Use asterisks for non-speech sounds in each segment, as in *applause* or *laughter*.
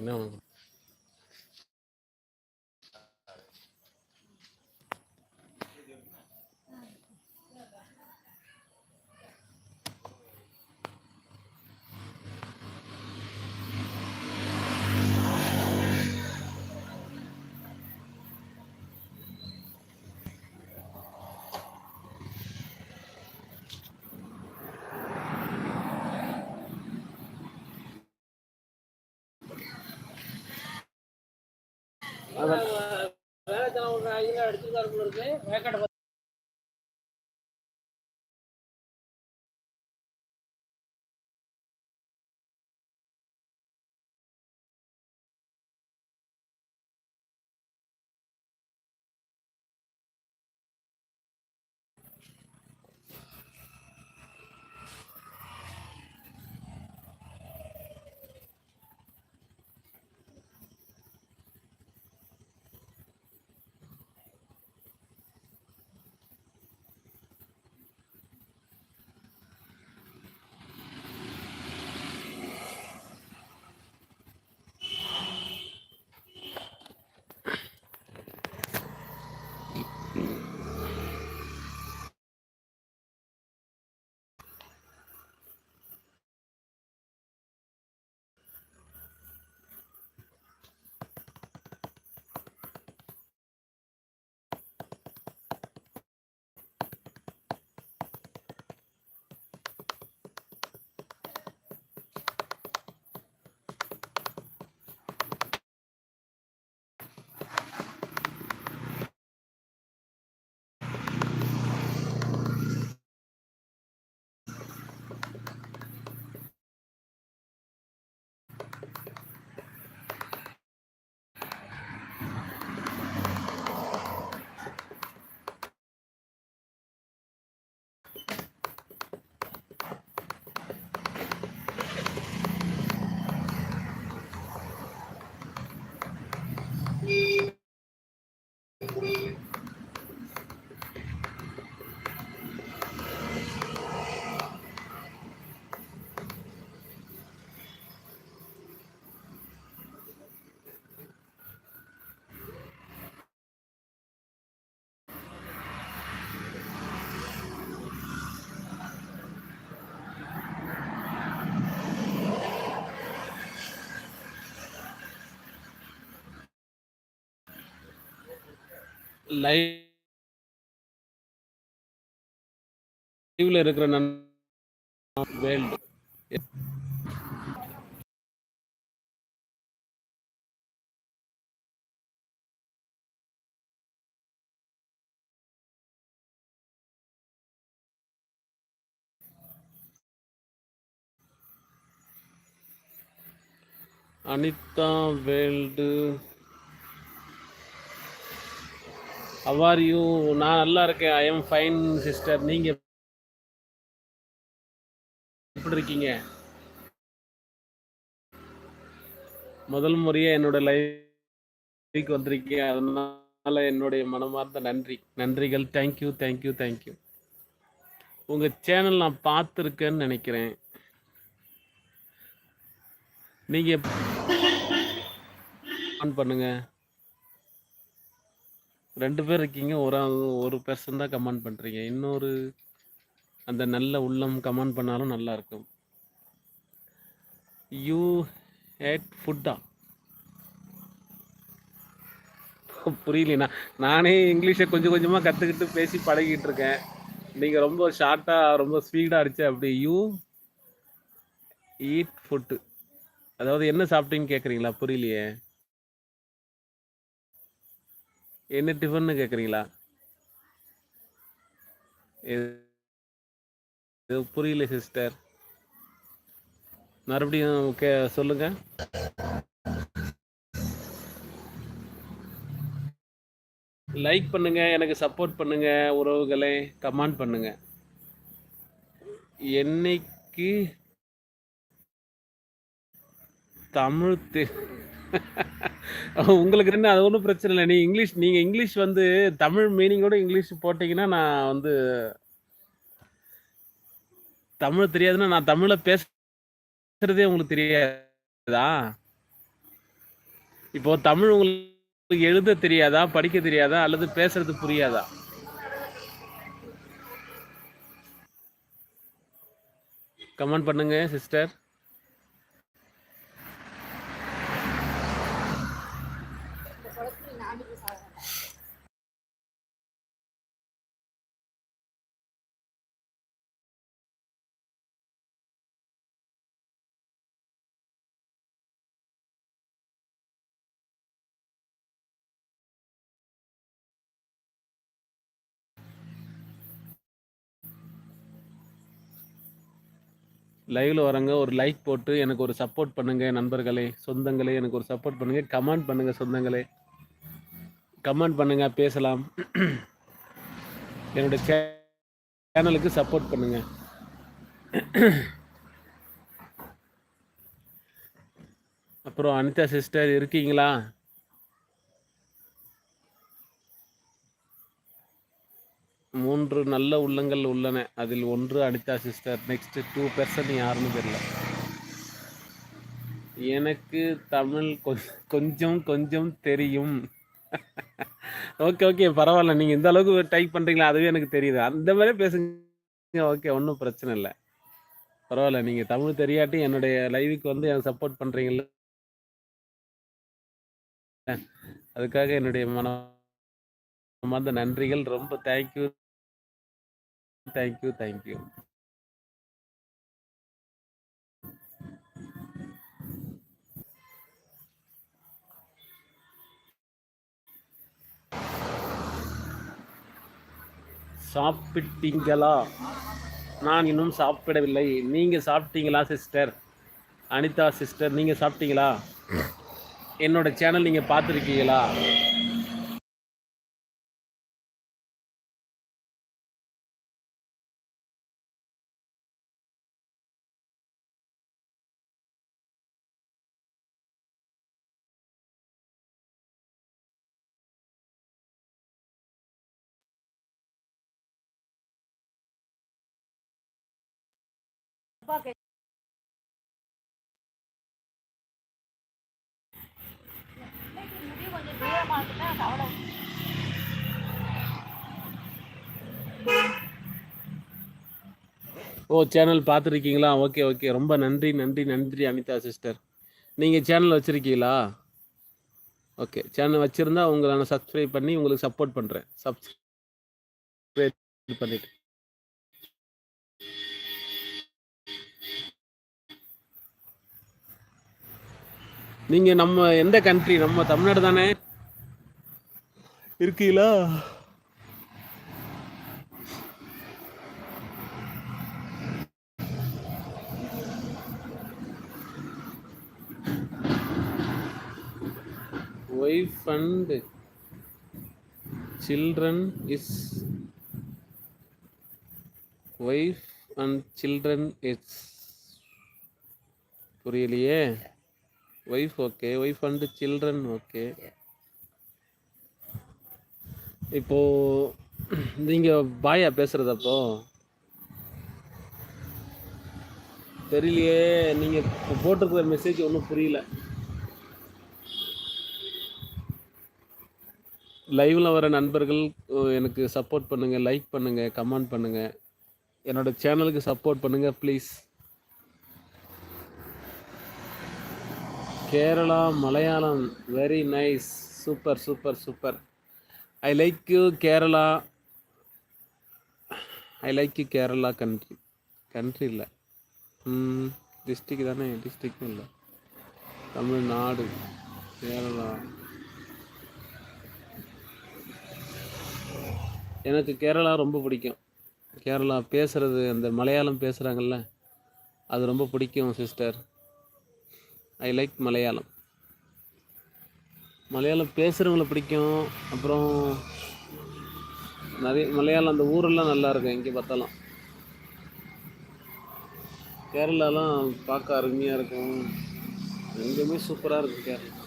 என்ன வேலைத்தனம் ஒரு ஐடியா அடிச்சிருக்காரு இருக்கு லைவ்ல இருக்கிற நன் world. Anitha world. How are you நான் நல்லா இருக்கேன். ஐ எம் ஃபைன் சிஸ்டர் நீங்க எப்படி இருக்கீங்க? முதல் முறையா என்னோட லைவ்க்கு வந்திருக்கீங்க. அதனால என்னுடைய மனமார்ந்த நன்றி. நன்றிகள். Thank you thank you thank you உங்க சேனல் நான் பார்த்துருக்கேன்னு நினைக்கிறேன். நீங்க *laughs* ஆன் பண்ணுங்க. ரெண்டு பேர் இருக்கீங்க ஒரு ஆள்- ஒரு பர்சன் தான் கமெண்ட் பண்ணுறீங்க இன்னொரு அந்த நல்ல உள்ளம் கமெண்ட் பண்ணாலும் நல்லாயிருக்கும் யூ ஹேட் ஃபுட்டா புரியலண்ணா. நானே இங்கிலீஷை கொஞ்சம் கொஞ்சமாக கற்றுக்கிட்டு பேசி பழகிட்டு இருக்கேன். நீங்கள் ரொம்ப ஷார்ட்டாக ரொம்ப ஸ்பீடாக அடிச்ச அப்படி யூ ஈட் ஃபுட்டு அதாவது என்ன சாப்பிட்டீங்கன்னு கேட்குறீங்களா புரியலையே. என்ன டிஃபன்னு கேட்குறீங்களா இது புரியல சிஸ்டர் மறுபடியும் கே சொல்லுங்க. லைக் பண்ணுங்க எனக்கு சப்போர்ட் பண்ணுங்க உறவுகளை கமெண்ட் பண்ணுங்க. என்னைக்கு தமிழ் *laughs* உங்களுக்கு என்ன அது ஒன்றும் பிரச்சனை இல்லை. நீ இங்கிலீஷ் நீங்கள் இங்கிலீஷ் வந்து தமிழ் மீனிங்கோட இங்கிலீஷ் போட்டிங்கன்னா நான் வந்து தமிழ் தெரியாதுன்னா நான் தமிழை பேசுறதே உங்களுக்கு தெரியாதா? இப்போ தமிழ் உங்களுக்கு எழுத தெரியாதா படிக்க தெரியாதா அல்லது பேசுறது புரியாதா? கமெண்ட் பண்ணுங்க சிஸ்டர் லைவ்ல வரங்க ஒரு லைக் போட்டு எனக்கு ஒரு சப்போர்ட் பண்ணுங்க நண்பர்களே சொந்தங்களே எனக்கு ஒரு சப்போர்ட் பண்ணுங்க கமெண்ட் பண்ணுங்க சொந்தங்களே. கமெண்ட் பண்ணுங்க பேசலாம். என்னோட சேனலுக்கு சப்போர்ட் பண்ணுங்க. அப்புறம் அனிதா சிஸ்டர் இருக்கீங்களா? மூன்று நல்ல உள்ளங்கள் உள்ளன. அதில் ஒன்று Anitha sister. Next two person யாருன்னு தெரியல. எனக்கு தமிழ் கொஞ்சம் கொஞ்சம் தெரியும். ஓகே ஓகே பரவாயில்ல. நீங்கள் இந்த அளவுக்கு டைப் பண்ணுறீங்களா அதுவே எனக்கு தெரியுது. அந்த மாதிரி பேசுங்க. ஓகே ஒன்றும் பிரச்சனை இல்லை. பரவாயில்ல. நீங்கள் தமிழ் தெரியாட்டி என்னுடைய லைவுக்கு வந்து எனக்கு சப்போர்ட் பண்ணுறீங்கள அதுக்காக என்னுடைய மனம் மந்த நன்றிகள். ரொம்ப தேங்க்யூ தேங்க்யூ தேங்க்யூ சாப்பிட்டீங்களா? நான் இன்னும் சாப்பிடவில்லை. நீங்கள் சாப்பிட்டீங்களா சிஸ்டர்? அனிதா சிஸ்டர் நீங்கள் சாப்பிட்டீங்களா? என்னோட சேனல் நீங்கள் பார்த்துருக்கீங்களா? ஓ சேனல் பார்த்துருக்கீங்களா? Okay okay. ரொம்ப நன்றி நன்றி நன்றி அனிதா சிஸ்டர். நீங்கள் சேனல் வச்சுருக்கீங்களா? ஓகே. சேனல் வச்சுருந்தா உங்களை நான் சப்ஸ்கிரைப் பண்ணி உங்களுக்கு சப்போர்ட் பண்ணுறேன் சப்ஸ்கிரைப் பண்ணிவிட்டு நீங்கள் நம்ம எந்த கண்ட்ரி நம்ம தமிழ்நாடு தானே? இருக்கீங்களா? Wife and children is wife and children is புரியலையே? Wife okay wife and children okay இப்போ நீங்கள் பாயா பேசுறது தெரியலையே நீங்கள் போட்டிருக்கிற மெசேஜ் ஒன்றும் புரியல. லைவில் வர நண்பர்கள் எனக்கு சப்போர்ட் பண்ணுங்கள் லைக் பண்ணுங்கள் கமெண்ட் பண்ணுங்கள் என்னோட சேனலுக்கு சப்போர்ட் பண்ணுங்கள் please Kerala Malayalam. Very nice super super super I like you Kerala. I like you Kerala country country இல்லை. டிஸ்ட்ரிக் தானே? டிஸ்ட்ரிக்னு இல்லை. தமிழ்நாடு கேரளா. எனக்கு கேரளா ரொம்ப பிடிக்கும். கேரளா பேசுகிறது அந்த மலையாளம் பேசுகிறாங்கல்ல அது ரொம்ப பிடிக்கும் sister I like Malayalam. Malayalam பேசுகிறவங்கள பிடிக்கும். அப்புறம் நிறைய மலையாளம் அந்த ஊரெல்லாம் நல்லா இருக்கும் எங்கே பார்த்தாலும். கேரளாலாம் பார்க்க அருமையாக இருக்கும். எங்கேயுமே சூப்பராக இருக்கும் கேரளா.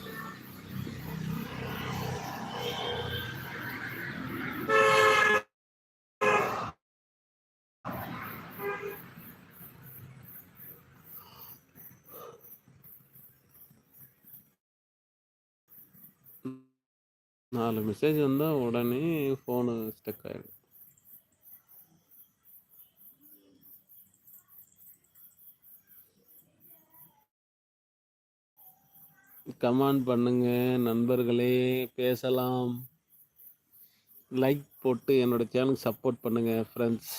நாலு மெசேஜ் வந்தால் உடனே ஃபோனு ஸ்டக் ஆகிடும் கமெண்ட் பண்ணுங்க நண்பர்களே பேசலாம். லைக் போட்டு என்னோட சேனலுக்கு சப்போர்ட் பண்ணுங்க ஃப்ரெண்ட்ஸ்